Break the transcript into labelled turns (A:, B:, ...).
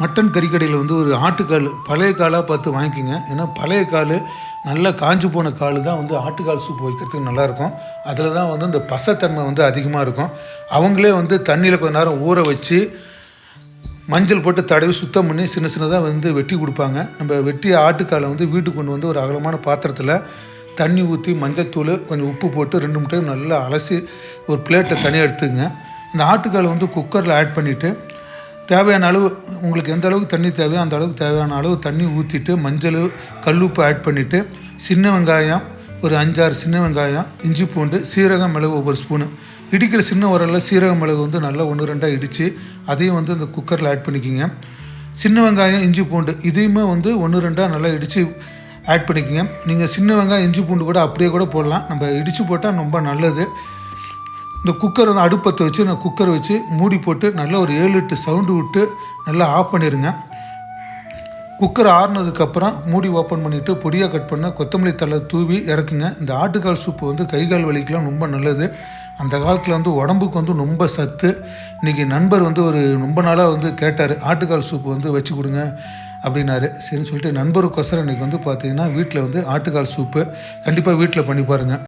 A: Mutton கறிக்கடையில் வந்து ஒரு ஆட்டுக்கால் பழைய காலாக பார்த்து வாங்கிக்கோங்க. ஏன்னா பழைய கால் நல்லா காஞ்சு போன கால் தான் வந்து ஆட்டுக்கால் சூப் வைக்கிறதுக்கு நல்லாயிருக்கும் அதில் தான் வந்து இந்த பசத்தன்மை வந்து அதிகமாக இருக்கும். அவங்களே வந்து தண்ணியில் கொஞ்ச நேரம் ஊற வச்சு மஞ்சள் போட்டு தடவி சுத்தம் பண்ணி சின்ன சின்னதாக வந்து வெட்டி கொடுப்பாங்க. நம்ம வெட்டிய ஆட்டுக்காலை வந்து வீட்டுக்கு கொண்டு வந்து ஒரு அகலமான பாத்திரத்தில் தண்ணி ஊற்றி மஞ்சள் தூள் கொஞ்சம் உப்பு போட்டு ரெண்டு மூணு டைம் நல்லா அலசி ஒரு பிளேட்டை தனியாக எடுத்துங்க இந்த ஆட்டுக்காலை வந்து குக்கரில் ஆட் பண்ணிவிட்டு தேவையான அளவு உங்களுக்கு எந்த அளவுக்கு தண்ணி தேவையோ அந்த அளவுக்கு தேவையான அளவு தண்ணி ஊற்றிட்டு மஞ்சள் கல்லுப்பு ஆட் பண்ணிவிட்டு சின்ன வெங்காயம் ஒரு அஞ்சாறு சின்ன வெங்காயம் இஞ்சி பூண்டு சீரகம் மிளகு ஒவ்வொரு ஸ்பூனு இடிக்கிற சின்ன உரலில் சீரகம் மிளகு வந்து நல்லா ஒன்று ரெண்டாக இடித்து அதையும் வந்து இந்த குக்கரில் ஆட் பண்ணிக்கிங்க. சின்ன வெங்காயம் இஞ்சி பூண்டு இதையுமே வந்து ஒன்று ரெண்டாக நல்லா இடித்து ஆட் பண்ணிக்கோங்க. நீங்கள் சின்ன வெங்காயம் இஞ்சி பூண்டு கூட அப்படியே கூட போடலாம். நம்ம இடித்து போட்டால் ரொம்ப நல்லது. இந்த குக்கர் வந்து அடுப்பத்தை வச்சு நான் குக்கர் வச்சு மூடி போட்டு நல்லா ஒரு ஏழு எட்டு சவுண்டு விட்டு நல்லா ஆஃப் பண்ணிடுங்க குக்கர் ஆறுனதுக்கப்புறம் மூடி ஓப்பன் பண்ணிவிட்டு பொடியாக கட் பண்ண கொத்தமல்லி தழை தூவி இறக்குங்க. இந்த ஆட்டுக்கால் சூப்பு வந்து கை கால் வலிக்கெலாம் ரொம்ப நல்லது. அந்த காலத்தில் வந்து உடம்புக்கு வந்து ரொம்ப சத்து. இன்றைக்கி நண்பர் வந்து ஒரு ரொம்ப நாளாக வந்து கேட்டார் ஆட்டுக்கால் சூப்பு வந்து வச்சு கொடுங்க அப்படின்னாரு. சரின்னு சொல்லிட்டு நண்பருக்கொசரம் இன்றைக்கி வந்து பார்த்தீங்கன்னா வீட்டில் வந்து ஆட்டுக்கால் சூப்பு கண்டிப்பாக வீட்டில் பண்ணி பாருங்கள்